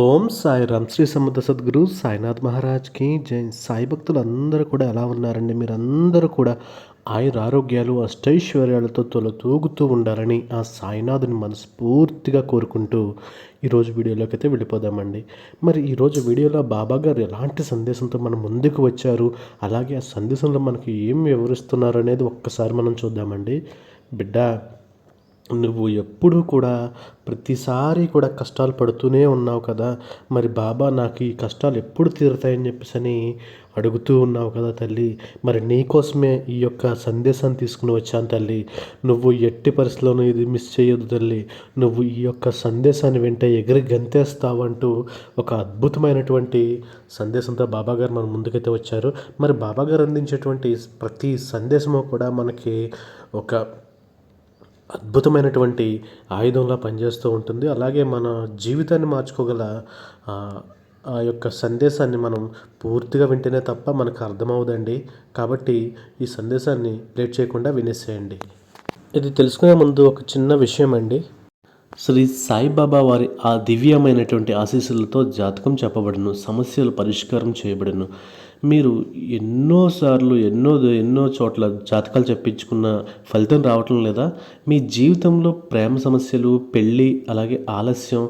ఓం సాయిరామ్. శ్రీ సముద్ర సద్గురు సాయినాథ్ మహారాజ్కి జై. సాయి భక్తులు అందరూ కూడా ఎలా ఉన్నారండి? మీరందరూ కూడా ఆయుర ఆరోగ్యాలు అష్టైశ్వర్యాలతో తొలతూగుతూ ఉండాలని ఆ సాయినాథుని మనస్ఫూర్తిగా కోరుకుంటూ ఈరోజు వీడియోలోకి అయితే వెళ్ళిపోదామండి. మరి ఈరోజు వీడియోలో బాబా గారు ఎలాంటి సందేశంతో మన ముందుకు వచ్చారు? అలాగే ఆ సందేశంలో మనకి ఏం వివరిస్తున్నారు అనేది ఒక్కసారి మనం చూద్దామండి. బిడ్డ నువ్వు ఎప్పుడూ కూడా ప్రతిసారి కూడా కష్టాలు పడుతూనే ఉన్నావు కదా. మరి బాబా నాకు ఈ కష్టాలు ఎప్పుడు తీరుతాయని చెప్పేసి అని అడుగుతూ ఉన్నావు కదా తల్లి. మరి నీకోసమే ఈ యొక్క సందేశాన్ని తీసుకుని వచ్చాను తల్లి. నువ్వు ఎట్టి పరిస్థితుల్లోనూ ఇది మిస్ చేయొద్దు తల్లి. నువ్వు ఈ యొక్క సందేశాన్ని వెంట ఎగిరి గంతేస్తావంటూ ఒక అద్భుతమైనటువంటి సందేశంతో బాబాగారు మన ముందుకైతే వచ్చారు. మరి బాబాగారు అందించేటువంటి ప్రతి సందేశము కూడా మనకి ఒక అద్భుతమైనటువంటి ఆయుధంలా పనిచేస్తూ ఉంటుంది. అలాగే మన జీవితాన్ని మార్చుకోగల ఆ యొక్క సందేశాన్ని మనం పూర్తిగా వింటేనే తప్ప మనకు అర్థమవుదండి. కాబట్టి ఈ సందేశాన్ని లేట్ చేయకుండా వినేసేయండి. ఇది తెలుసుకునే ముందు ఒక చిన్న విషయం అండి శ్రీ సాయిబాబా వారి ఆ దివ్యమైనటువంటి ఆశీస్సులతో జాతకం చెప్పబడను సమస్యలు పరిష్కారం చేయబడను. మీరు ఎన్నోసార్లు ఎన్నో ఎన్నో చోట్ల జాతకాలు చెప్పించుకున్న ఫలితం రావటం లేదా? మీ జీవితంలో ప్రేమ సమస్యలు పెళ్ళి అలాగే ఆలస్యం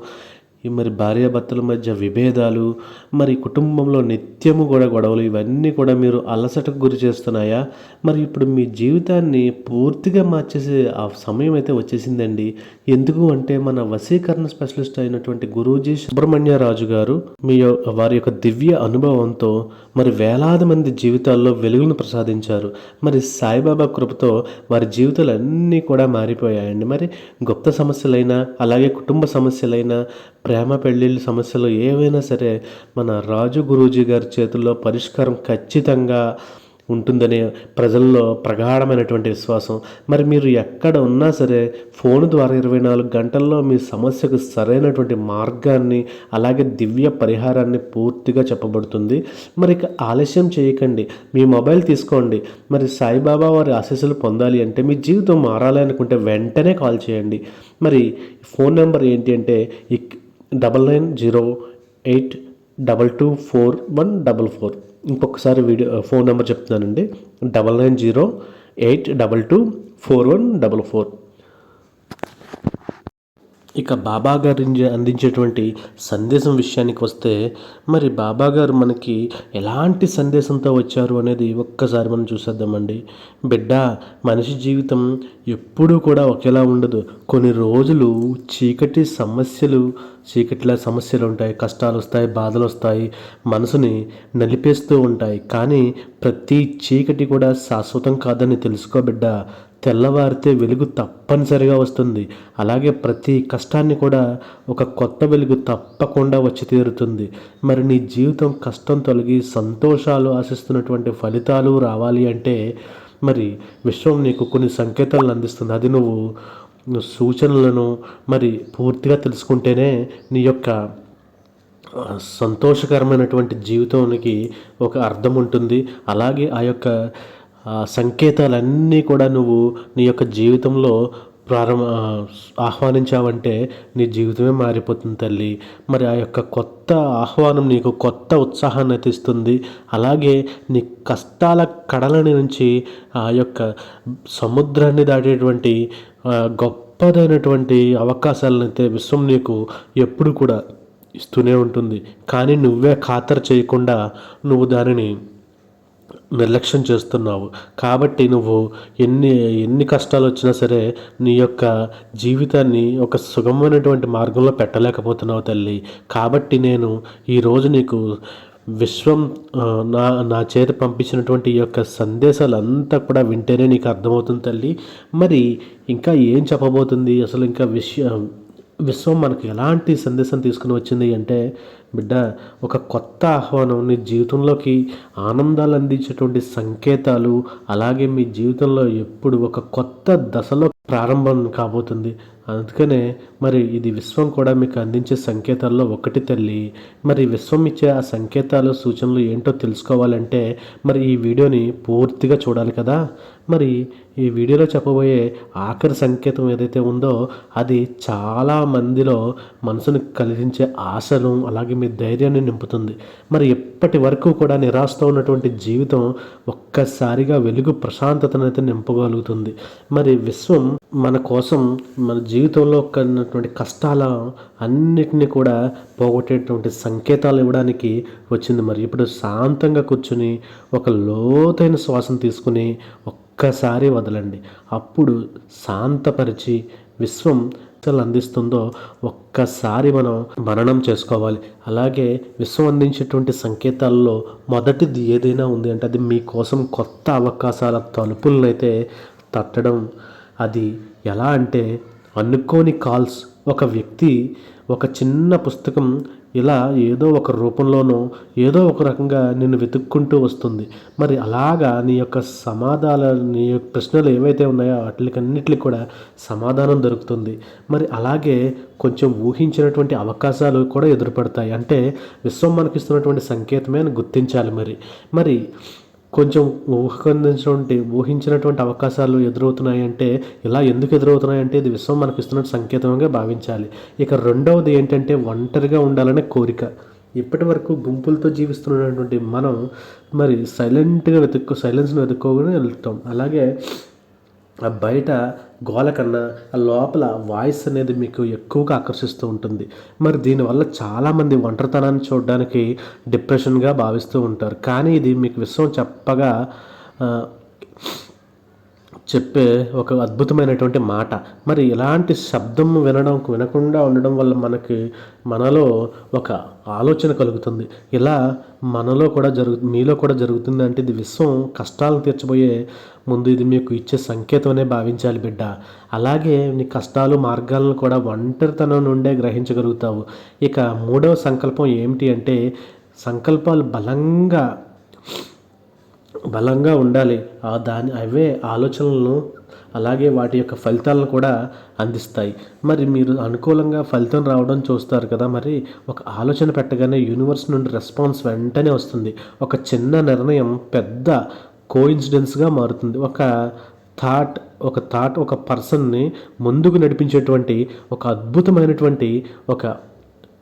మరి భార్యాభర్తల మధ్య విభేదాలు మరి కుటుంబంలో నిత్యము కూడా గొడవలు ఇవన్నీ కూడా మీరు అలసటకు గురి చేస్తున్నాయా? మరి ఇప్పుడు మీ జీవితాన్ని పూర్తిగా మార్చేసే ఆ సమయం అయితే వచ్చేసిందండి. ఎందుకు అంటే మన వశీకరణ స్పెషలిస్ట్ అయినటువంటి గురూజీ సుబ్రహ్మణ్యరాజు గారు మీ వారి యొక్క దివ్య అనుభవంతో మరి వేలాది మంది జీవితాల్లో వెలుగును ప్రసాదించారు. మరి సాయిబాబా కృపతో వారి జీవితాలు అన్నీ కూడా మారిపోయాయండి. మరి గుప్త సమస్యలైనా అలాగే కుటుంబ సమస్యలైనా ప్రేమ పెళ్ళిళ్ళ సమస్యలు ఏవైనా సరే మన రాజు గురూజీ గారి చేతుల్లో పరిష్కారం ఖచ్చితంగా ఉంటుందనే ప్రజల్లో ప్రగాఢమైనటువంటి విశ్వాసం. మరి మీరు ఎక్కడ ఉన్నా సరే ఫోన్ ద్వారా ఇరవై నాలుగు గంటల్లో మీ సమస్యకు సరైనటువంటి మార్గాన్ని అలాగే దివ్య పరిహారాన్ని పూర్తిగా చెప్పబడుతుంది. మరి ఆలస్యం చేయకండి. మీ మొబైల్ తీసుకోండి. మరి సాయిబాబా వారి ఆశీస్సులు పొందాలి అంటే మీ జీవితం మారాలి అనుకుంటే వెంటనే కాల్ చేయండి. మరి ఫోన్ నెంబర్ ఏంటి అంటే double nine zero eight double two four one double four. ఇంకొకసారి వీడియో ఫోన్ నెంబర్ చెప్తున్నానండి. Double nine zero eight double two four one double four. ఇక బాబా గారు అందించేటువంటి సందేశం విషయానికి వస్తే మరి బాబా గారు మనకి ఎలాంటి సందేశంతో వచ్చారు అనేది ఒక్కసారి మనం చూసేద్దామండి. బిడ్డ మనిషి జీవితం ఎప్పుడూ కూడా ఒకేలా ఉండదు. కొన్ని రోజులు చీకటి సమస్యలు చీకటిలా సమస్యలు ఉంటాయి. కష్టాలు వస్తాయి బాధలు వస్తాయి. మనసుని నలిపేస్తూ ఉంటాయి. కానీ ప్రతి చీకటి కూడా శాశ్వతం కాదని తెలుసుకో బిడ్డ. తెల్లవారితే వెలుగు తప్పనిసరిగా వస్తుంది. అలాగే ప్రతి కష్టాన్ని కూడా ఒక కొత్త వెలుగు తప్పకుండా వచ్చి తీరుతుంది. మరి నీ జీవితం కష్టం తొలగి సంతోషాలు ఆశిస్తున్నటువంటి ఫలితాలు రావాలి అంటే మరి విశ్వం నీకు కొన్ని సంకేతాలను అందిస్తుంది. అది నువ్వు సూచనలను మరి పూర్తిగా తెలుసుకుంటేనే నీ యొక్క సంతోషకరమైనటువంటి జీవితానికి ఒక అర్థం ఉంటుంది. అలాగే ఆ యొక్క సంకేతాలన్నీ కూడా నువ్వు నీ యొక్క జీవితంలో ప్రారంభ ఆహ్వానించావంటే నీ జీవితమే మారిపోతుంది తల్లి. మరి ఆ యొక్క కొత్త ఆహ్వానం నీకు కొత్త ఉత్సాహాన్ని తెస్తుంది. అలాగే నీ కష్టాల కడలని నుంచి ఆ యొక్క సముద్రాన్ని దాటేటువంటి గొప్పదైనటువంటి అవకాశాలను అయితే విశ్వం నీకు ఎప్పుడు కూడా ఇస్తూనే ఉంటుంది. కానీ నువ్వే ఖాతరు చేయకుండా నువ్వు దానిని నిర్లక్ష్యం చేస్తున్నావు. కాబట్టి నువ్వు ఎన్ని ఎన్ని కష్టాలు వచ్చినా సరే నీ యొక్క జీవితాన్ని ఒక సుగమమైనటువంటి మార్గంలో పెట్టలేకపోతున్నావు తల్లి. కాబట్టి నేను ఈరోజు నీకు విశ్వం నా నా చేత పంపించినటువంటి ఈ యొక్క సందేశాలు అంతా కూడా వింటేనే నీకు అర్థమవుతుంది తల్లి. మరి ఇంకా ఏం చెప్పబోతుంది? అసలు ఇంకా విషయం విశ్వం మనకు ఎలాంటి సందేశం తీసుకుని వచ్చింది అంటే బిడ్డ ఒక కొత్త ఆహ్వానం నీ జీవితంలోకి ఆనందాలు అందించేటువంటి సంకేతాలు అలాగే మీ జీవితంలో ఎప్పుడు ఒక కొత్త దశలో ప్రారంభం కాబోతుంది. అందుకనే మరి ఇది విశ్వం కూడా మీకు అందించే సంకేతాల్లో ఒకటి తల్లి. మరి విశ్వం ఇచ్చే ఆ సంకేతాలు సూచనలు ఏంటో తెలుసుకోవాలంటే మరి ఈ వీడియోని పూర్తిగా చూడాలి కదా? మరి ఈ వీడియోలో చెప్పబోయే ఆఖరి సంకేతం ఏదైతే ఉందో అది చాలా మందిలో మనసును కలిగించే ఆశలు అలాగే మీ ధైర్యాన్ని నింపుతుంది. మరి ఎప్పటి వరకు కూడా నిరాశతో ఉన్నటువంటి జీవితం ఒక్కసారిగా వెలుగు ప్రశాంతతను అయితే నింపగలుగుతుంది. మరి విశ్వం మన కోసం మన జీవితంలో ఉన్నటువంటి కష్టాల అన్నిటినీ కూడా పోగొట్టేటువంటి సంకేతాలు ఇవ్వడానికి వచ్చింది. మరి ఇప్పుడు శాంతంగా కూర్చుని ఒక లోతైన శ్వాసను తీసుకుని ఒక్కసారి వదలండి. అప్పుడు శాంతపరిచి విశ్వం అందిస్తుందో ఒక్కసారి మనం మననం చేసుకోవాలి. అలాగే విశ్వం అందించేటువంటి సంకేతాల్లో మొదటిది ఏదైనా ఉంది అంటే అది మీకోసం కొత్త అవకాశాల తలుపులనైతే తట్టడం. అది ఎలా అంటే అనుకోని కాల్స్. ఒక వ్యక్తి ఒక చిన్న పుస్తకం ఇలా ఏదో ఒక రూపంలోనో ఏదో ఒక రకంగా నిన్ను వెతుక్కుంటూ వస్తుంది. మరి అలాగా నీ యొక్క సమాధానాలు నీ యొక్క ప్రశ్నలు ఏవైతే ఉన్నాయో వాటికన్నిటికి కూడా సమాధానం దొరుకుతుంది. మరి అలాగే కొంచెం ఊహించినటువంటి అవకాశాలు కూడా ఎదురుపడతాయి. అంటే విశ్వం మనకిస్తున్నటువంటి సంకేతమే అని గుర్తించాలి మరి. మరి కొంచెం ఊహించినటువంటి ఊహించినటువంటి అవకాశాలు ఎదురవుతున్నాయంటే ఇలా ఎందుకు ఎదురవుతున్నాయంటే ఇది విశ్వం మనకు ఇస్తున్న సంకేతంగా భావించాలి. ఇక రెండవది ఏంటంటే ఒంటరిగా ఉండాలనే కోరిక. ఇప్పటి వరకు గుంపులతో జీవిస్తున్నటువంటి మనం మరి సైలెంట్గా వెతుక్కు సైలెన్స్ని వెతుక్కోగానే వెళ్తాం. అలాగే ఆ బయట గోల కన్నా ఆ లోపల వాయిస్ అనేది మీకు ఎక్కువగా ఆకర్షిస్తూ ఉంటుంది. మరి దీనివల్ల చాలామంది ఒంటరితనాన్ని చూడడానికి డిప్రెషన్గా భావిస్తూ ఉంటారు. కానీ ఇది మీకు విశ్వం చెప్పగా చెప్పే ఒక అద్భుతమైనటువంటి మాట. మరి ఇలాంటి శబ్దం వినడం వినకుండా ఉండడం వల్ల మనకి మనలో ఒక ఆలోచన కలుగుతుంది. ఇలా మనలో కూడా జరుగు మీలో కూడా జరుగుతుంది అంటే ఇది విశ్వం కష్టాలను తీర్చబోయే ముందు ఇది మీకు ఇచ్చే సంకేతం అనే భావించాలి బిడ్డ. అలాగే నీ కష్టాలు మార్గాలను కూడా ఒంటరితనం నుండే గ్రహించగలుగుతావు. ఇక మూడవ సంకల్పం ఏమిటి అంటే సంకల్పాలు బలంగా బలంగా ఉండాలి. దాని అవే ఆలోచనలను అలాగే వాటి యొక్క ఫలితాలను కూడా అందిస్తాయి. మరి మీరు అనుకూలంగా ఫలితం రావడం చూస్తారు కదా మరి ఒక ఆలోచన పెట్టగానే యూనివర్స్ నుండి రెస్పాన్స్ వెంటనే వస్తుంది. ఒక చిన్న నిర్ణయం పెద్ద కోఇన్సిడెన్స్గా మారుతుంది. ఒక థాట్ ఒక థాట్ ఒక పర్సన్ని ముందుకు నడిపించేటువంటి ఒక అద్భుతమైనటువంటి ఒక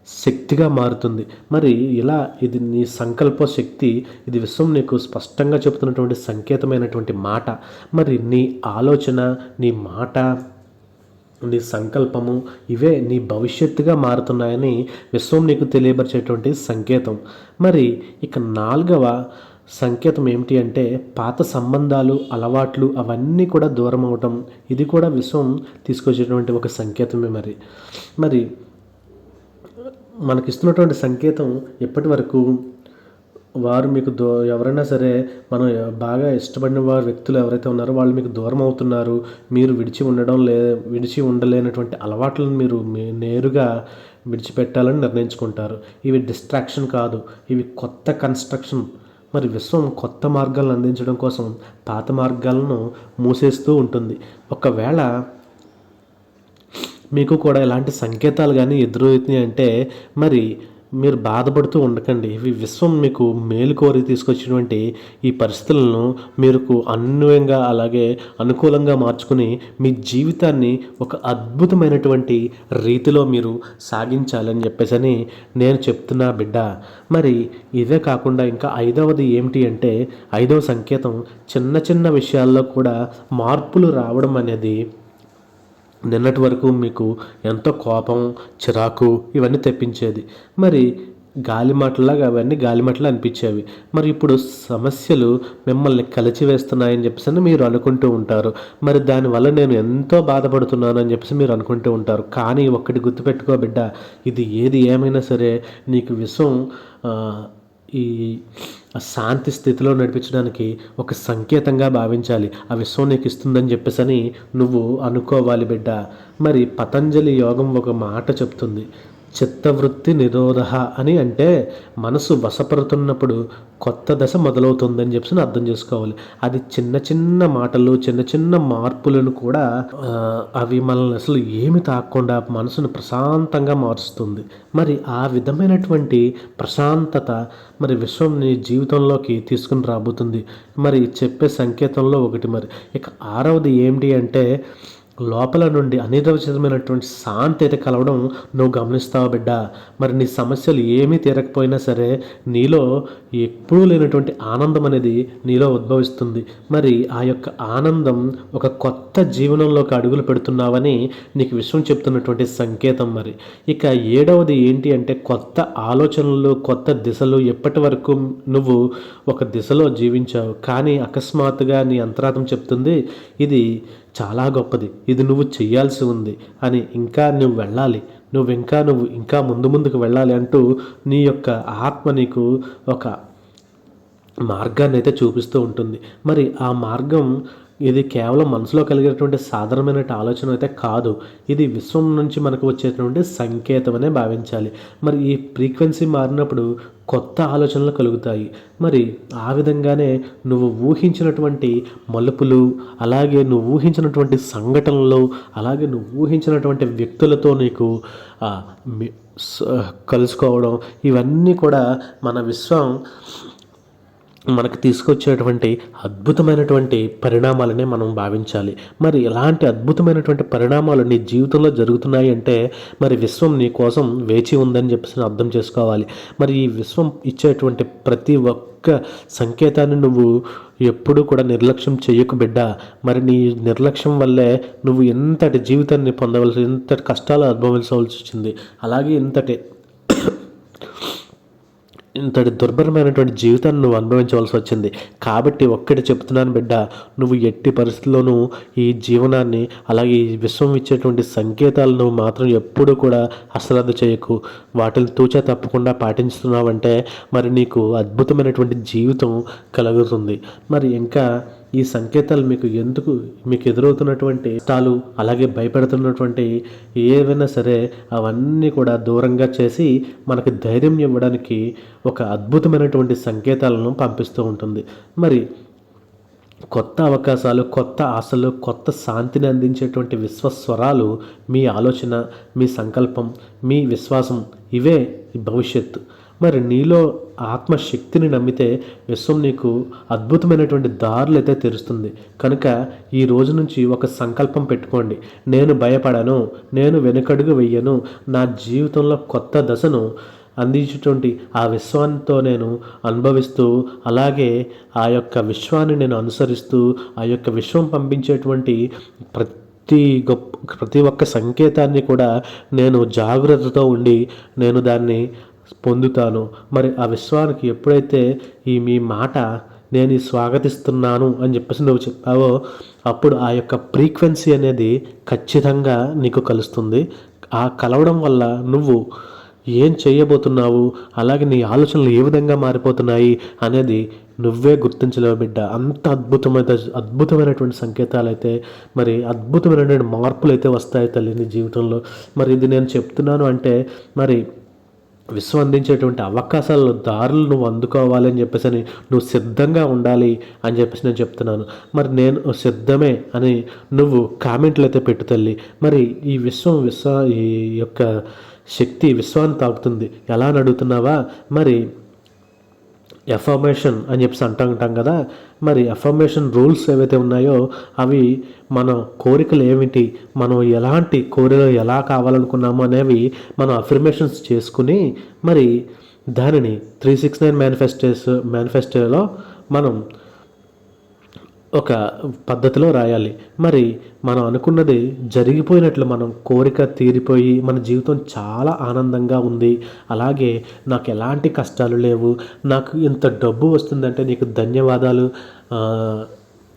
శక్తిగా మారుతుంది. మరి ఇలా ఇది నీ సంకల్ప శక్తి ఇది విశ్వం నీకు స్పష్టంగా చెబుతున్నటువంటి సంకేతమైనటువంటి మాట. మరి నీ ఆలోచన నీ మాట నీ సంకల్పము ఇవే నీ భవిష్యత్తుగా మారుతున్నాయని విశ్వం నీకు తెలియపరిచేటువంటి సంకేతం. మరి ఇక నాలుగవ సంకేతం ఏమిటి అంటే పాత సంబంధాలు అలవాట్లు అవన్నీ కూడా దూరం అవటం ఇది కూడా విశ్వం తీసుకొచ్చేటువంటి ఒక సంకేతమే మరి. మరి మనకిస్తున్నటువంటి సంకేతం ఇప్పటి వరకు వారు మీకు దో ఎవరైనా సరే మనం బాగా ఇష్టపడిన వారు వ్యక్తులు ఎవరైతే ఉన్నారో వాళ్ళు మీకు దూరం అవుతున్నారు మీరు విడిచి ఉండడం లే విడిచి ఉండలేనటువంటి అలవాట్లను మీరు నేరుగా విడిచిపెట్టాలని నిర్ణయించుకుంటారు. ఇవి డిస్ట్రాక్షన్ కాదు ఇవి కొత్త కన్స్ట్రక్షన్. మరి విశ్వం కొత్త మార్గాలను అందించడం కోసం పాత మార్గాలను మూసేస్తూ ఉంటుంది. ఒకవేళ మీకు కూడా ఇలాంటి సంకేతాలు కానీ ఎదురవుతున్నాయి అంటే మరి మీరు బాధపడుతూ ఉండకండి. ఇవి విశ్వం మీకు మేలు కోరి తీసుకొచ్చినటువంటి ఈ పరిస్థితులను మీకు అన్వయంగా అలాగే అనుకూలంగా మార్చుకుని మీ జీవితాన్ని ఒక అద్భుతమైనటువంటి రీతిలో మీరు సాగించాలని చెప్పేసి అని నేను చెప్తున్నా బిడ్డ. మరి ఇదే కాకుండా ఇంకా ఐదవది ఏమిటి అంటే ఐదవ సంకేతం చిన్న చిన్న విషయాల్లో కూడా మార్పులు రావడం అనేది నిన్నటి వరకు మీకు ఎంతో కోపం చిరాకు ఇవన్నీ తెప్పించేది. మరి గాలి మాటలాగా అవన్నీ గాలిమాటలు అనిపించేవి. మరి ఇప్పుడు సమస్యలు మిమ్మల్ని కలిచివేస్తున్నాయని చెప్పేసి మీరు అనుకుంటూ ఉంటారు. మరి దానివల్ల నేను ఎంతో బాధపడుతున్నాను అని చెప్పేసి మీరు అనుకుంటూ ఉంటారు. కానీ ఒక్కటి గుర్తుపెట్టుకో బిడ్డ ఇది ఏది ఏమైనా సరే నీకు విషం ఈ శాంతి స్థితిలో నడిపించడానికి ఒక సంకేతంగా భావించాలి. ఆ విశ్వం నీకు ఇస్తుందని చెప్పేసని నువ్వు అనుకోవాలి బిడ్డ. మరి పతంజలి యోగం ఒక మాట చెప్తుంది. చిత్తవృత్తి నిరోధ అని అంటే మనసు వశపడుతున్నప్పుడు కొత్త దశ మొదలవుతుందని చెప్పి అర్థం చేసుకోవాలి. అది చిన్న చిన్న మాటలు చిన్న చిన్న మార్పులను కూడా అవి మనల్ని అసలు ఏమి తాకుండా మనసును ప్రశాంతంగా మారుస్తుంది. మరి ఆ విధమైనటువంటి ప్రశాంతత మరి విశ్వం నీ జీవితంలోకి తీసుకుని రాబోతుంది. మరి చెప్పే సంకేతంలో ఒకటి మరి. ఇక ఆరవది ఏమిటి అంటే లోపల నుండి అనిర్వచితమైనటువంటి శాంతి అయితే కలవడం నువ్వు గమనిస్తావు బిడ్డ? మరి నీ సమస్యలు ఏమీ తీరకపోయినా సరే నీలో ఎప్పుడూ లేనటువంటి ఆనందం అనేది నీలో ఉద్భవిస్తుంది. మరి ఆ యొక్క ఆనందం ఒక కొత్త జీవనంలోకి అడుగులు పెడుతున్నావని నీకు విషయం చెప్తున్నటువంటి సంకేతం మరి. ఇక ఏడవది ఏంటి అంటే కొత్త ఆలోచనలు కొత్త దిశలు ఎప్పటి వరకు నువ్వు ఒక దిశలో జీవించావు? కానీ అకస్మాత్తుగా నీ అంతరాత్మ చెప్తుంది ఇది చాలా గొప్పది. ఇది నువ్వు చేయాల్సి ఉంది అని ఇంకా నువ్వు వెళ్ళాలి. నువ్వు ఇంకా నువ్వు ఇంకా ముందు ముందుకు వెళ్ళాలి అంటూ నీ యొక్క ఆత్మ నీకు ఒక మార్గాన్ని అయితే చూపిస్తూ ఉంటుంది. మరి ఆ మార్గం ఇది కేవలం మనసులో కలిగేటువంటి సాధారణమైన ఆలోచన అయితే కాదు. ఇది విశ్వం నుంచి మనకు వచ్చేటువంటి సంకేతం అనే భావించాలి. మరి ఈ ఫ్రీక్వెన్సీ మారినప్పుడు కొత్త ఆలోచనలు కలుగుతాయి. మరి ఆ విధంగానే నువ్వు ఊహించినటువంటి మలుపులు అలాగే నువ్వు ఊహించినటువంటి సంఘటనలు అలాగే నువ్వు ఊహించినటువంటి వ్యక్తులతో నీకు కలుసుకోవడం ఇవన్నీ కూడా మన విశ్వం మనకు తీసుకొచ్చేటువంటి అద్భుతమైనటువంటి పరిణామాలనే మనం భావించాలి. మరి ఇలాంటి అద్భుతమైనటువంటి పరిణామాలు నీ జీవితంలో జరుగుతున్నాయి అంటే మరి విశ్వం నీ కోసం వేచి ఉందని చెప్పేసి అర్థం చేసుకోవాలి. మరి ఈ విశ్వం ఇచ్చేటువంటి ప్రతి ఒక్క సంకేతాన్ని నువ్వు ఎప్పుడూ కూడా నిర్లక్ష్యం చేయకు బిడ్డ. మరి నీ నిర్లక్ష్యం వల్లే నువ్వు ఎంతటి జీవితాన్ని పొందవలసి ఎంతటి కష్టాలు అనుభవించవలసి వచ్చింది. అలాగే ఇంతటి ఇంతటి దుర్భరమైనటువంటి జీవితాన్ని నువ్వు అనుభవించవలసి వచ్చింది. కాబట్టి ఒక్కటి చెప్తున్నాను బిడ్డ నువ్వు ఎట్టి పరిస్థితుల్లోనూ ఈ జీవనాన్ని అలాగే ఈ విశ్వం ఇచ్చేటువంటి సంకేతాలను మాత్రం ఎప్పుడూ కూడా అశ్రద్ధ చేయకు. వాటిని తూచా తప్పకుండా పాటిస్తున్నావంటే మరి నీకు అద్భుతమైనటువంటి జీవితం కలుగుతుంది. మరి ఇంకా ఈ సంకేతాలు మీకు ఎందుకు మీకు ఎదురవుతున్నటువంటి కష్టాలు అలాగే భయపెడుతున్నటువంటి ఏవైనా సరే అవన్నీ కూడా దూరంగా చేసి మనకు ధైర్యం ఇవ్వడానికి ఒక అద్భుతమైనటువంటి సంకేతాలను పంపిస్తూ ఉంటుంది. మరి కొత్త అవకాశాలు కొత్త ఆశలు కొత్త శాంతిని అందించేటువంటి విశ్వస్వరాలు మీ ఆలోచన మీ సంకల్పం మీ విశ్వాసం ఇవే భవిష్యత్తు. మరి నీలో ఆత్మశక్తిని నమ్మితే విశ్వం నీకు అద్భుతమైనటువంటి దారులు అయితే తెరుస్తుంది. కనుక ఈ రోజు నుంచి ఒక సంకల్పం పెట్టుకోండి. నేను భయపడను నేను వెనుకడుగు వెయ్యను నా జీవితంలో కొత్త దశను అందించేటువంటి ఆ విశ్వాంతో నేను అనుభవిస్తూ అలాగే ఆ యొక్క విశ్వాన్ని నేను అనుసరిస్తూ ఆ యొక్క విశ్వం పంపించేటువంటి ప్రతి గొప్ప ప్రతి ఒక్క సంకేతాన్ని కూడా నేను జాగ్రత్తతో ఉండి నేను దాన్ని పొందుతాను. మరి ఆ విశ్వానికి ఎప్పుడైతే ఈ మీ మాట నేను స్వాగతిస్తున్నాను అని చెప్పేసి నువ్వు చెప్పావో అప్పుడు ఆ యొక్క ఫ్రీక్వెన్సీ అనేది ఖచ్చితంగా నీకు కలుస్తుంది. ఆ కలవడం వల్ల నువ్వు ఏం చేయబోతున్నావు అలాగే నీ ఆలోచనలు ఏ విధంగా మారిపోతున్నాయి అనేది నువ్వే గుర్తించలేవు బిడ్డ. అంత అద్భుతమైన అద్భుతమైనటువంటి సంకేతాలు అయితే మరి అద్భుతమైనటువంటి మార్పులు అయితే వస్తాయి తల్లి నీ జీవితంలో. మరి ఇది నేను చెప్తున్నాను అంటే మరి విశ్వం అందించేటువంటి అవకాశాలు దారులు నువ్వు అందుకోవాలి అని చెప్పేసి అని నువ్వు సిద్ధంగా ఉండాలి అని చెప్పేసి నేను చెప్తున్నాను. మరి నేను సిద్ధమే అని నువ్వు కామెంట్లు అయితే పెట్టు తల్లి. మరి ఈ విశ్వం విశ్వ ఈ యొక్క శక్తి విశ్వాన్ని తాకుతుంది. ఎలా అని అడుగుతున్నావా? మరి ఎఫర్మేషన్ అని చెప్పేసి అంటూ ఉంటాం కదా. మరి ఎఫర్మేషన్ రూల్స్ ఏవైతే ఉన్నాయో అవి మన కోరికలు ఏమిటి? మనం ఎలాంటి కోరికలు ఎలా కావాలనుకున్నామో అనేవి మనం అఫర్మేషన్స్ చేసుకుని మరి దానిని త్రీ సిక్స్ నైన్ మేనిఫెస్టోస్ మేనిఫెస్టోలో మనం ఒక పద్ధతిలో రాయాలి. మరి మనం అనుకున్నది జరిగిపోయినట్లు మనం కోరిక తీరిపోయి మన జీవితం చాలా ఆనందంగా ఉంది. అలాగే నాకు ఎలాంటి కష్టాలు లేవు. నాకు ఇంత డబ్బు వస్తుందంటే నీకు ధన్యవాదాలు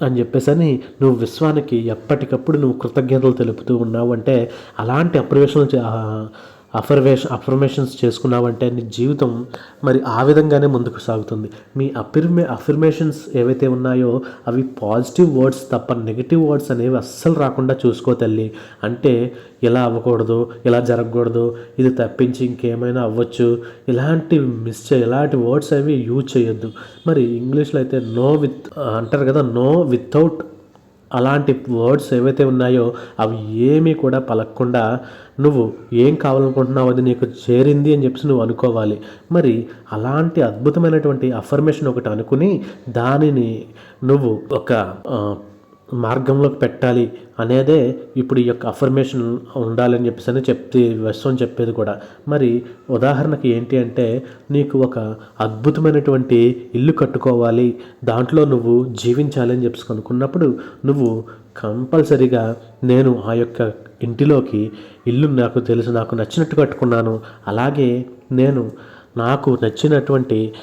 అని చెప్పేసి అని నువ్వు విశ్వానికి ఎప్పటికప్పుడు నువ్వు కృతజ్ఞతలు తెలుపుతూ ఉన్నావు. అంటే అలాంటి అప్రవేశం అఫర్వేషన్ అఫర్మేషన్స్ చేసుకున్నావంటే నీ జీవితం మరి ఆ విధంగానే ముందుకు సాగుతుంది. మీ అఫిర్మే అఫర్మేషన్స్ ఏవైతే ఉన్నాయో అవి పాజిటివ్ వర్డ్స్ తప్ప నెగిటివ్ వర్డ్స్ అనేవి అస్సలు రాకుండా చూసుకో తల్లి. అంటే ఇలా అవ్వకూడదు ఇలా జరగకూడదు ఇది తప్పించి ఇంకేమైనా అవ్వచ్చు. ఇలాంటి మిస్ చే ఇలాంటి వర్డ్స్ అవి యూజ్ చేయొద్దు. మరి ఇంగ్లీష్లో అయితే నో విత్ అంటారు కదా నో వితౌట్ అలాంటి వర్డ్స్ ఏవైతే ఉన్నాయో అవి ఏమీ కూడా పలకకుండా నువ్వు ఏం కావాలనుకుంటున్నావు అది నీకు చేరింది అని చెప్పేసి నువ్వు అనుకోవాలి. మరి అలాంటి అద్భుతమైనటువంటి అఫర్మేషన్ ఒకటి అనుకుని దానిని నువ్వు ఒక మార్గంలోకి పెట్టాలి అనేదే ఇప్పుడు ఈ యొక్క అఫర్మేషన్ ఉండాలని చెప్పేసి అని చెప్తే విశ్వం చెప్పేది కూడా. మరి ఉదాహరణకి ఏంటి అంటే నీకు ఒక అద్భుతమైనటువంటి ఇల్లు కట్టుకోవాలి దాంట్లో నువ్వు జీవించాలని చెప్పేసి అనుకున్నప్పుడు నువ్వు కంపల్సరిగా నేను ఆ యొక్క ఇంటిలోకి ఇల్లు నాకు తెలుసు నాకు నచ్చినట్టు కట్టుకున్నాను అలాగే నేను నాకు నచ్చినటువంటి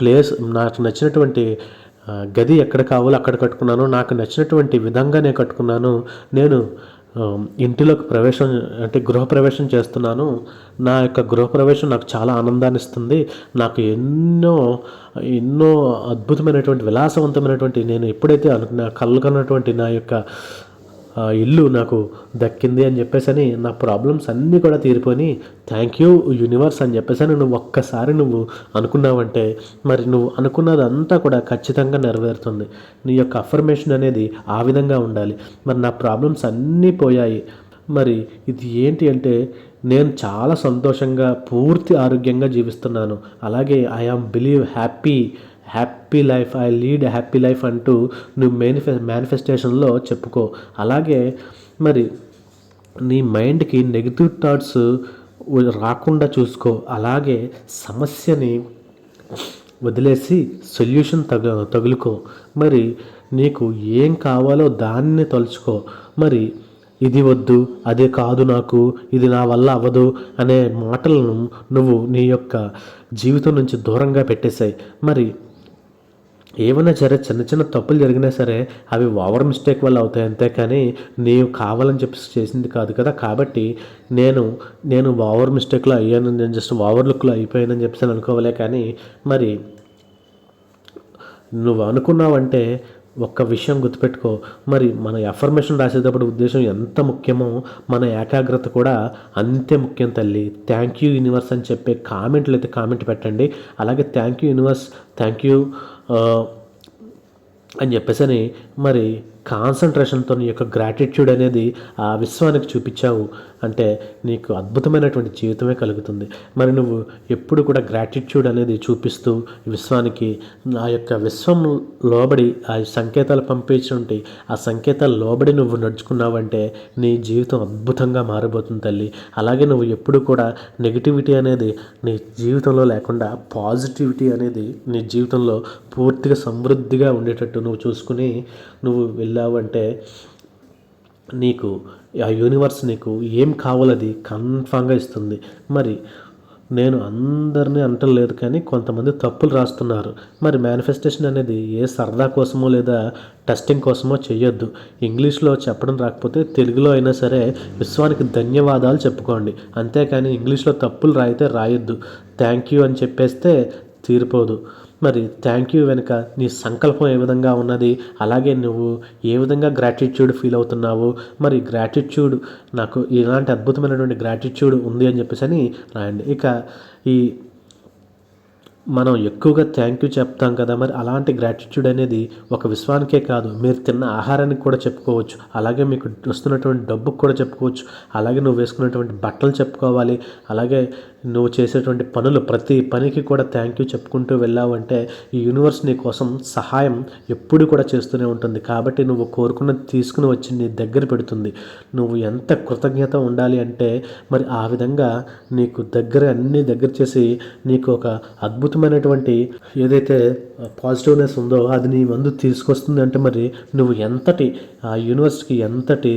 ప్లేస్ నాకు నచ్చినటువంటి గది ఎక్కడ కావాలో అక్కడ కట్టుకున్నాను. నాకు నచ్చినటువంటి విధంగా నేను కట్టుకున్నాను. నేను ఇంటిలోకి ప్రవేశం అంటే గృహప్రవేశం చేస్తున్నాను. నా యొక్క గృహప్రవేశం నాకు చాలా ఆనందాన్ని ఇస్తుంది. నాకు ఎన్నో ఎన్నో అద్భుతమైనటువంటి విలాసవంతమైనటువంటి నేను ఎప్పుడైతే అనుకున్న కళ్ళు నా యొక్క ఇల్లు నాకు దక్కింది అని చెప్పేసి నా ప్రాబ్లమ్స్ అన్నీ కూడా తీరిపోయి థ్యాంక్ యూ యూనివర్స్ అని చెప్పేసి అని నువ్వు ఒక్కసారి నువ్వు అనుకున్నావంటే మరి నువ్వు అనుకున్నదంతా కూడా ఖచ్చితంగా నెరవేరుతుంది. నీ యొక్క అఫర్మేషన్ అనేది ఆ విధంగా ఉండాలి. మరి నా ప్రాబ్లమ్స్ అన్నీ పోయాయి. మరి ఇది ఏంటి అంటే నేను చాలా సంతోషంగా పూర్తి ఆరోగ్యంగా జీవిస్తున్నాను. అలాగే I am believe happy happy life I lead happy life అంటూ నువ్వు మేనిఫె మేనిఫెస్టేషన్లో చెప్పుకో. అలాగే మరి నీ మైండ్కి నెగిటివ్ థాట్స్ రాకుండా చూసుకో. అలాగే సమస్యని వదిలేసి సొల్యూషన్ తగ తగులుకో. మరి నీకు ఏం కావాలో దాన్ని తలుచుకో. మరి ఇది వద్దు అదే కాదు నాకు ఇది నా వల్ల అవ్వదు అనే మాటలను నువ్వు నీ యొక్క జీవితం నుంచి దూరంగా పెట్టేశాయి. మరి ఏమైనా సరే చిన్న చిన్న తప్పులు జరిగినా సరే అవి ఓవర్ మిస్టేక్ వల్ల అవుతాయి అంతే కానీ నీవు కావాలని చెప్పి చేసింది కాదు కదా. కాబట్టి నేను నేను ఓవర్ మిస్టేక్లో అయ్యాను నేను జస్ట్ ఓవర్ లుక్లో అయిపోయానని చెప్పేసి అనుకోవాలే కానీ మరి నువ్వు అనుకున్నావంటే ఒక్క విషయం గుర్తుపెట్టుకో. మరి మన ఎఫర్మేషన్ రాసేటప్పుడు ఉద్దేశం ఎంత ముఖ్యమో మన ఏకాగ్రత కూడా అంతే ముఖ్యం తల్లి. థ్యాంక్ యూ యూనివర్స్ అని చెప్పే కామెంట్లు అయితే కామెంట్ పెట్టండి. అలాగే thank you universe thank you అని చెప్పేసి అని మరి కాన్సన్ట్రేషన్తో నీ యొక్క గ్రాటిట్యూడ్ అనేది ఆ విశ్వానికి చూపించావు. అంటే నీకు అద్భుతమైనటువంటి జీవితమే కలుగుతుంది. మరి నువ్వు ఎప్పుడు కూడా గ్రాటిట్యూడ్ అనేది చూపిస్తూ విశ్వానికి ఆ యొక్క విశ్వం లోబడి ఆ సంకేతాలు పంపించుంటే ఆ సంకేతాలు లోబడి నువ్వు నడుచుకున్నావంటే నీ జీవితం అద్భుతంగా మారిపోతుంది తల్లి. అలాగే నువ్వు ఎప్పుడు కూడా నెగిటివిటీ అనేది నీ జీవితంలో లేకుండా పాజిటివిటీ అనేది నీ జీవితంలో పూర్తిగా సమృద్ధిగా ఉండేటట్టు నువ్వు చూసుకుని నువ్వు వెళ్ళావంటే నీకు ఆ యూనివర్స్ నీకు ఏం కావాలది కన్ఫామ్గా ఇస్తుంది. మరి నేను అందరినీ అంటలేదు కానీ కొంతమంది తప్పులు రాస్తున్నారు. మరి మేనిఫెస్టేషన్ అనేది ఏ సరదా కోసమో లేదా టెస్టింగ్ కోసమో చేయొద్దు ఇంగ్లీష్లో చెప్పడం రాకపోతే తెలుగులో అయినా సరే విశ్వానికి ధన్యవాదాలు చెప్పుకోండి. అంతేకాని ఇంగ్లీష్లో తప్పులు రాయితే రాయొద్దు. థ్యాంక్ యూ అని చెప్పేస్తే తీరిపోదు. మరి థ్యాంక్ యూ వెనుక నీ సంకల్పం ఏ విధంగా ఉన్నది? అలాగే నువ్వు ఏ విధంగా గ్రాటిట్యూడ్ ఫీల్ అవుతున్నావు? మరి గ్రాటిట్యూడ్ నాకు ఇలాంటి అద్భుతమైనటువంటి గ్రాటిట్యూడ్ ఉంది అని చెప్పేసి అని రాయండి. ఇక ఈ మనం ఎక్కువగా థ్యాంక్ యూ చెప్తాం కదా మరి అలాంటి గ్రాటిట్యూడ్ అనేది ఒక విశ్వానికే కాదు. మీరు తిన్న ఆహారానికి కూడా చెప్పుకోవచ్చు. అలాగే మీకు వస్తున్నటువంటి డబ్బుకు కూడా చెప్పుకోవచ్చు. అలాగే నువ్వు వేసుకున్నటువంటి బట్టలు చెప్పుకోవాలి. అలాగే నువ్వు చేసేటువంటి పనులు ప్రతి పనికి కూడా థ్యాంక్ యూ చెప్పుకుంటూ వెళ్ళావంటే ఈ యూనివర్స్ నీ కోసం సహాయం ఎప్పుడు కూడా చేస్తూనే ఉంటుంది. కాబట్టి నువ్వు కోరుకున్నది తీసుకుని వచ్చి నీ దగ్గర పెడుతుంది. నువ్వు ఎంత కృతజ్ఞత ఉండాలి అంటే మరి ఆ విధంగా నీకు దగ్గర అన్ని దగ్గర చేసి నీకు ఒక అద్భుత అద్భుతమైనటువంటి ఏదైతే పాజిటివ్నెస్ ఉందో అది నీ ముందు తీసుకొస్తుంది అంటే మరి నువ్వు ఎంతటి ఆ యూనివర్స్కి ఎంతటి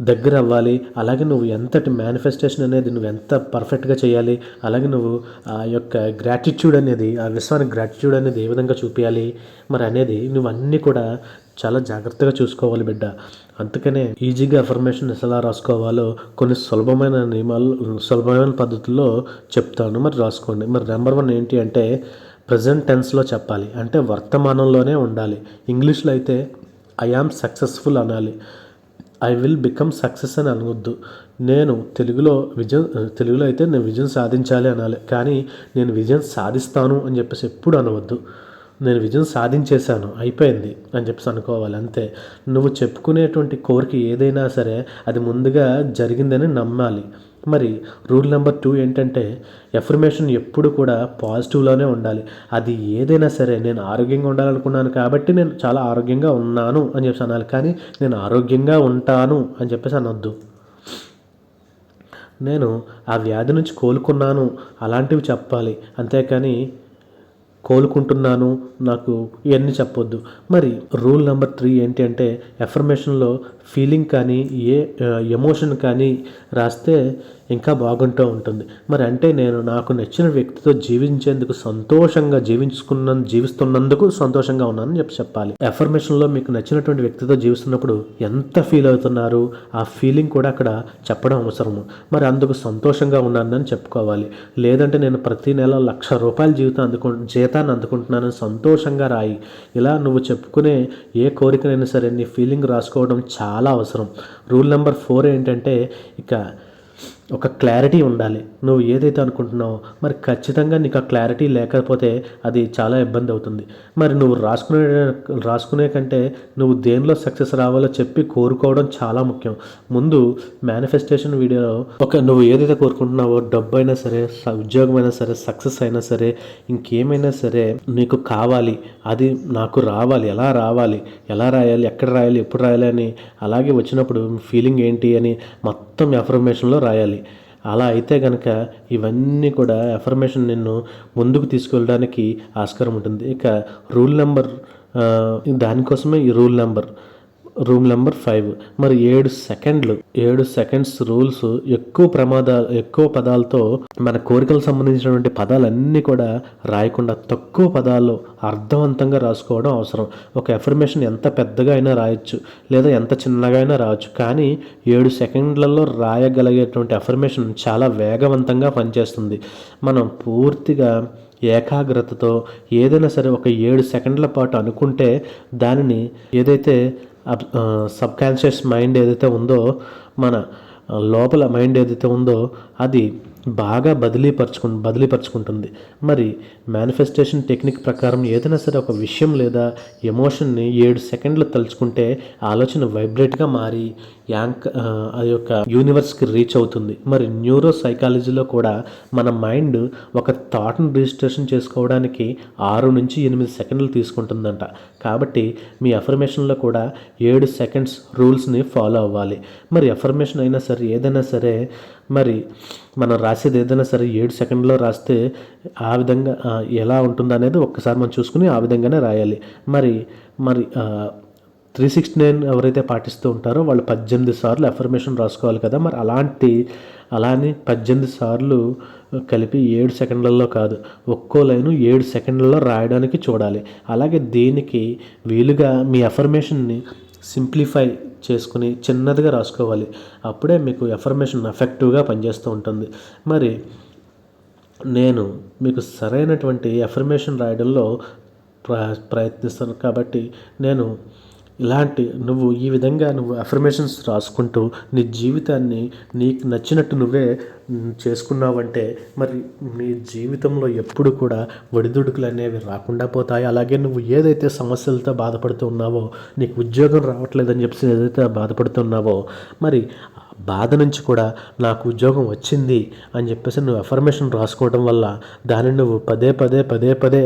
దగ్గర అవ్వాలి అలాగే నువ్వు ఎంతటి మేనిఫెస్టేషన్ అనేది నువ్వు ఎంత పర్ఫెక్ట్గా చేయాలి అలాగే నువ్వు ఆ యొక్క గ్రాటిట్యూడ్ అనేది ఆ విశ్వానికి గ్రాటిట్యూడ్ అనేది ఏ విధంగా చూపించాలి మరి అనేది నువ్వన్నీ కూడా చాలా జాగ్రత్తగా చూసుకోవాలి బిడ్డ. అందుకనే ఈజీగా అఫర్మేషన్ ఎలా రాసుకోవాలో కొన్ని సులభమైన నియమాలు సులభమైన పద్ధతుల్లో చెప్తాను. మరి రాసుకోండి. మరి నెంబర్ వన్ ఏంటి అంటే ప్రజెంట్ టెన్స్లో చెప్పాలి. అంటే వర్తమానంలోనే ఉండాలి. ఇంగ్లీష్లో అయితే ఐ ఆమ్ సక్సెస్ఫుల్ అనాలి. ఐ విల్ బికమ్ సక్సెస్ అని అనవద్దు నేను తెలుగులో విజయం తెలుగులో అయితే నేను విజయం సాధించాలి అనాలి. కానీ నేను విజయం సాధిస్తాను అని చెప్పేసి ఎప్పుడు అనవద్దు. నేను విజయం సాధించేశాను అయిపోయింది అని చెప్పేసి అనుకోవాలి అంతే. నువ్వు చెప్పుకునేటువంటి కోరిక ఏదైనా సరే అది ముందుగా జరిగిందని నమ్మాలి. మరి రూల్ నెంబర్ టూ ఏంటంటే ఎఫర్మేషన్ ఎప్పుడు కూడా పాజిటివ్లోనే ఉండాలి. అది ఏదైనా సరే నేను ఆరోగ్యంగా ఉండాలనుకున్నాను కాబట్టి నేను చాలా ఆరోగ్యంగా ఉన్నాను అని చెప్పేసి అనాలి. కానీ నేను ఆరోగ్యంగా ఉంటాను అని చెప్పేసి అనొద్దు. నేను ఆ వ్యాధి నుంచి కోలుకున్నాను అలాంటివి చెప్పాలి. అంతేకాని కోలుకుంటున్నాను నాకు ఇవన్నీ చెప్పొద్దు. మరి రూల్ నెంబర్ త్రీ ఏంటి అంటే ఎఫర్మేషన్లో ఫీలింగ్ కానీ ఏ ఎమోషన్ కానీ రాస్తే ఇంకా బాగుంటూ ఉంటుంది. మరి అంటే నేను నాకు నచ్చిన వ్యక్తితో జీవించేందుకు సంతోషంగా జీవించుకున్న జీవిస్తున్నందుకు సంతోషంగా ఉన్నానని చెప్పి చెప్పాలి. ఎఫర్మేషన్లో మీకు నచ్చినటువంటి వ్యక్తితో జీవిస్తున్నప్పుడు ఎంత ఫీల్ అవుతున్నారు? ఆ ఫీలింగ్ కూడా అక్కడ చెప్పడం అవసరము. మరి అందుకు సంతోషంగా ఉన్నానని చెప్పుకోవాలి. లేదంటే నేను ప్రతి నెల లక్ష రూపాయల జీవితం అందుకు జీతాన్ని అందుకుంటున్నానని సంతోషంగా రాయి. ఇలా నువ్వు చెప్పుకునే ఏ కోరికనైనా సరే నీ ఫీలింగ్ రాసుకోవడం చాలా అవసరం. రూల్ నెంబర్ ఫోర్ ఏంటంటే ఇక ఒక క్లారిటీ ఉండాలి. నువ్వు ఏదైతే అనుకుంటున్నావో మరి ఖచ్చితంగా నీకు ఆ క్లారిటీ లేకపోతే అది చాలా ఇబ్బంది అవుతుంది. మరి నువ్వు రాసుకునే రాసుకునే కంటే నువ్వు దేనిలో సక్సెస్ రావాలో చెప్పి కోరుకోవడం చాలా ముఖ్యం. ముందు మేనిఫెస్టేషన్ వీడియోలో ఒక నువ్వు ఏదైతే కోరుకుంటున్నావో డబ్బు అయినా సరే ఉద్యోగం అయినా సరే సక్సెస్ అయినా సరే ఇంకేమైనా సరే నీకు కావాలి. అది నాకు రావాలి. ఎలా రావాలి? ఎలా రాయాలి? ఎక్కడ రాయాలి? ఎప్పుడు రాయాలి? అని అలాగే వచ్చినప్పుడు ఫీలింగ్ ఏంటి అని మొత్తం మొత్తం ఎఫర్మేషన్లో రాయాలి. అలా అయితే కనుక ఇవన్నీ కూడా ఎఫర్మేషన్ నిన్ను ముందుకు తీసుకెళ్ళడానికి ఆస్కారం ఉంటుంది. ఇక రూల్ నెంబర్ దానికోసమే ఈ rule number room number five. మరి ఏడు సెకండ్లు ఏడు సెకండ్స్ రూల్స్ ఎక్కువ ప్రమాదాలు ఎక్కువ పదాలతో మన కోరికలకు సంబంధించినటువంటి పదాలన్నీ కూడా రాయకుండా తక్కువ పదాల్లో అర్థవంతంగా రాసుకోవడం అవసరం. ఒక ఎఫర్మేషన్ ఎంత పెద్దగా అయినా రాయొచ్చు లేదా ఎంత చిన్నగా అయినా రావచ్చు. కానీ ఏడు సెకండ్లలో రాయగలిగేటువంటి ఎఫర్మేషన్ చాలా వేగవంతంగా పనిచేస్తుంది. మనం పూర్తిగా ఏకాగ్రతతో ఏదైనా సరే ఒక ఏడు సెకండ్ల పాటు అనుకుంటే దానిని ఏదైతే సబ్ కాన్షియస్ మైండ్ ఏదైతే ఉందో మన లోపల మైండ్ ఏదైతే ఉందో అది బాగా బదిలీపరచుకు బదిలీపరచుకుంటుంది మరి మేనిఫెస్టేషన్ టెక్నిక్ ప్రకారం ఏదైనా సరే ఒక విషయం లేదా ఎమోషన్ని ఏడు సెకండ్లు తలుచుకుంటే ఆలోచన వైబ్రేట్గా మారి యాంక్ ఆ, అది యొక్క యూనివర్స్కి రీచ్ అవుతుంది. మరి న్యూరో సైకాలజీలో కూడా మన మైండ్ ఒక థాట్ను రిజిస్ట్రేషన్ చేసుకోవడానికి ఆరు నుంచి ఎనిమిది సెకండ్లు తీసుకుంటుందంట. కాబట్టి మీ అఫర్మేషన్లో కూడా ఏడు సెకండ్స్ రూల్స్ని ఫాలో అవ్వాలి. మరి అఫర్మేషన్ అయినా సరే ఏదైనా సరే మరి మనం రాసేది ఏదైనా సరే ఏడు సెకండ్లో రాస్తే ఆ విధంగా ఎలా ఉంటుంది అనేది ఒక్కసారి మనం చూసుకుని ఆ విధంగానే రాయాలి. మరి మరి త్రీ సిక్స్టీ నైన్ ఎవరైతే పాటిస్తూ ఉంటారో వాళ్ళు పద్దెనిమిది సార్లు అఫర్మేషన్ రాసుకోవాలి కదా. మరి అలాంటి అలానే పద్దెనిమిది సార్లు కలిపి ఏడు సెకండ్లలో కాదు ఒక్కో లైను ఏడు సెకండ్లలో రాయడానికి చూడాలి. అలాగే దీనికి వీలుగా మీ అఫర్మేషన్ని సింప్లిఫై చేసుకుని చిన్నదిగా రాసుకోవాలి. అప్పుడే మీకు ఎఫర్మేషన్ ఎఫెక్టివ్గా పనిచేస్తూ ఉంటుంది. మరి నేను మీకు సరైనటువంటి ఎఫర్మేషన్ రాయడంలో ప్ర ప్రయత్నిస్తాను. కాబట్టి నేను ఇలాంటి నువ్వు ఈ విధంగా నువ్వు అఫర్మేషన్స్ రాసుకుంటూ నీ జీవితాన్ని నీకు నచ్చినట్టు నువ్వే చేసుకున్నావంటే మరి నీ జీవితంలో ఎప్పుడు కూడా ఒడిదుడుకులు అనేవి రాకుండా పోతాయి. అలాగే నువ్వు ఏదైతే సమస్యలతో బాధపడుతూ ఉన్నావో నీకు ఉద్యోగం రావట్లేదని చెప్పి ఏదైతే బాధపడుతున్నావో మరి బాధ నుంచి కూడా నాకు ఉద్యోగం వచ్చింది అని చెప్పేసి నువ్వు అఫర్మేషన్ రాసుకోవడం వల్ల దాన్ని నువ్వు పదే పదే పదే పదే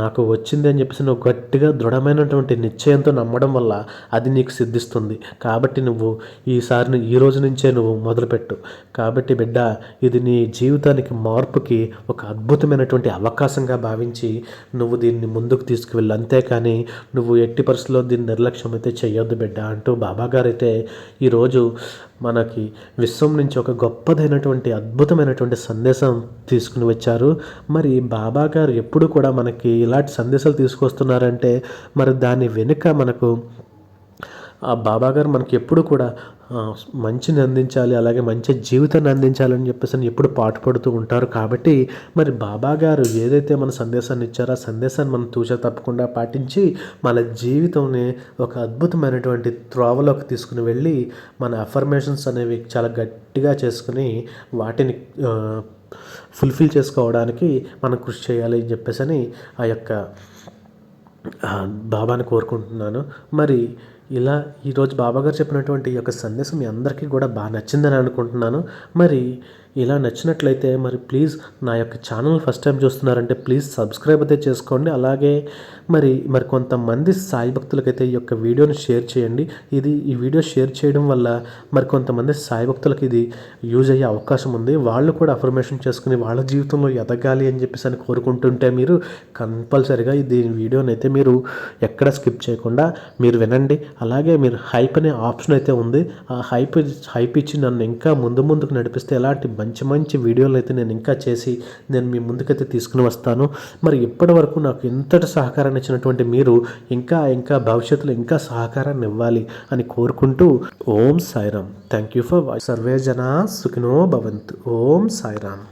నాకు వచ్చింది అని చెప్పేసి నువ్వు గట్టిగా దృఢమైనటువంటి నిశ్చయంతో నమ్మడం వల్ల అది నీకు సిద్ధిస్తుంది. కాబట్టి నువ్వు ఈసారి ఈ రోజు నుంచే నువ్వు మొదలుపెట్టు. కాబట్టి బిడ్డ ఇది నీ జీవితానికి మార్పుకి ఒక అద్భుతమైనటువంటి అవకాశంగా భావించి నువ్వు దీన్ని ముందుకు తీసుకువెళ్ళు. అంతేకాని నువ్వు ఎట్టి పరిస్థితుల్లో దీన్ని నిర్లక్ష్యం అయితే చేయొద్దు బిడ్డ అంటూ బాబాగారు అయితే ఈరోజు మనకి విశ్వం నుంచి ఒక గొప్పదైనటువంటి అద్భుతమైనటువంటి సందేశం తీసుకుని వచ్చారు. మరి బాబా గారు ఎప్పుడు కూడా మనకి ఇలాంటి సందేశాలు తీసుకొస్తున్నారంటే మరి దాని వెనుక మనకు ఆ బాబా గారు మనకి ఎప్పుడు కూడా మంచిని అందించాలి అలాగే మంచి జీవితాన్ని అందించాలని చెప్పేసి అని ఎప్పుడు పాటుపడుతూ ఉంటారు. కాబట్టి మరి బాబా గారు ఏదైతే మన సందేశాన్ని ఇచ్చారో ఆ సందేశాన్ని మనం తూచా తప్పకుండా పాటించి మన జీవితంని ఒక అద్భుతమైనటువంటి త్రోవలోకి తీసుకుని వెళ్ళి మన అఫర్మేషన్స్ అనేవి చాలా గట్టిగా చేసుకుని వాటిని ఫుల్ఫిల్ చేసుకోవడానికి మనం కృషి చేయాలి అని చెప్పేసి అని ఆ యొక్క బాబాని కోరుకుంటున్నాను. మరి ఇలా ఈరోజు బాబాగారు చెప్పినటువంటి ఈ యొక్క సందేశం మీ అందరికీ కూడా బాగా నచ్చిందని అనుకుంటున్నాను. మరి ఇలా నచ్చినట్లయితే మరి ప్లీజ్ నా యొక్క ఛానల్ ఫస్ట్ టైం చూస్తున్నారంటే ప్లీజ్ సబ్స్క్రైబ్ అయితే చేసుకోండి. అలాగే మరి మరి కొంతమంది సాయి భక్తులకైతే ఈ యొక్క వీడియోని షేర్ చేయండి. ఇది ఈ వీడియో షేర్ చేయడం వల్ల మరి కొంతమంది సాయి భక్తులకు ఇది యూజ్ అయ్యే అవకాశం ఉంది. వాళ్ళు కూడా అఫర్మేషన్ చేసుకుని వాళ్ళ జీవితంలో ఎదగాలి అని చెప్పేసి అని కోరుకుంటుంటే మీరు కంపల్సరిగా దీని వీడియోని అయితే మీరు ఎక్కడ స్కిప్ చేయకుండా మీరు వినండి. అలాగే మీరు హైప్ అనే ఆప్షన్ అయితే ఉంది. ఆ హైప్ హైప్ ఇచ్చి నన్ను ఇంకా ముందు ముందుకు నడిపిస్తే ఎలాంటి మంచి మంచి వీడియోలు అయితే నేను ఇంకా చేసి నేను మీ ముందుకైతే తీసుకుని వస్తాను. మరి ఇప్పటి వరకు నాకు ఇంతటి సహకారాన్ని ఇచ్చినటువంటి మీరు ఇంకా ఇంకా భవిష్యత్తులో ఇంకా సహకారాన్ని ఇవ్వాలి అని కోరుకుంటూ Om Sairam. Thank you for survey జనా సుఖినో భవంతు. ఓం సాయిరామ్.